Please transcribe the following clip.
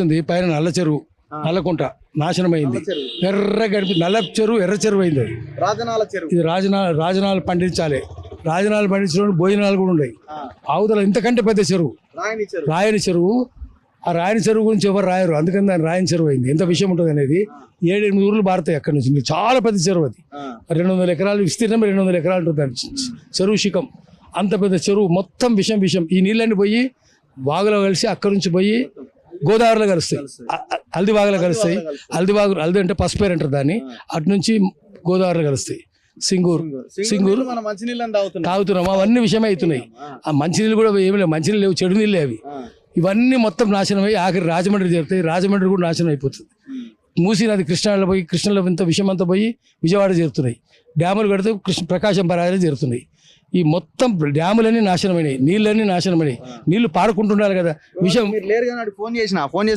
ఉంది పైన నల్ల చెరువు నల్లకుంట నాశనమైంది. ఎర్ర గడిపి నల్ల చెరువు ఎర్ర చెరువు అయింది అది. రాజనాల చెరువు. ఇది రాజనా రాజనాలు పండించాలి. రాజనాలు పండించడం భోజనాలు కూడా ఉన్నాయి. ఆవుదల ఇంతకంటే పెద్ద చెరువు. రాయని చెరువు. ఆ రాయని చెరువు గురించి ఎవరు రాయరు. అందుకని దాని రాయని చెరువు అయింది. ఎంత విషయం ఉంటుంది అనేది ఏడు ఎనిమిది ఊర్లు భారతాయి అక్కడి నుంచి. చాలా పెద్ద చెరువు అది. రెండు వందల ఎకరాలు విస్తీర్ణం రెండు వందల ఎకరాలు ఉంటుంది చెరువు శిఖం. అంత పెద్ద చెరువు మొత్తం విషం విషం. ఈ నీళ్ళన్నీ పోయి వాగులో కలిసి అక్కడి నుంచి పోయి గోదావరిలో కలుస్తాయి. హల్దివాగులో కలుస్తాయి. హల్దివాగు హల్ది అంటే పసుపేరు అంటారు దాన్ని. అటు నుంచి గోదావరిలో కలుస్తాయి. సింగూరు. సింగూరు. తాగుతున్నాం. అవన్నీ విషయమే అవుతున్నాయి. ఆ. మంచినీళ్ళు కూడా ఏమి లేవు. మంచినీళ్ళు లేవు చెడు నీళ్ళే అవి. ఇవన్నీ మొత్తం నాశనం అయ్యి ఆఖరి రాజమండ్రి చేరుతాయి రాజమండ్రి కూడా నాశనం అయిపోతుంది. మూసీ నది కృష్ణాలో పోయి కృష్ణలో ఇంత విషయం అంతా పోయి విజయవాడ చేరుతున్నాయి. డ్యాములు కడితే కృష్ణ ప్రకాశం బరాజులు చేరుతున్నాయి ఈ మొత్తం డ్యాములన్నీ నాశనమైనాయి నీళ్ళన్నీ నాశనమైనాయి. నీళ్ళు పారుకుంటుండాలి కదా. విషయం మీరు లేరు కానీ ఫోన్ చేసిన? ఫోన్ చేసి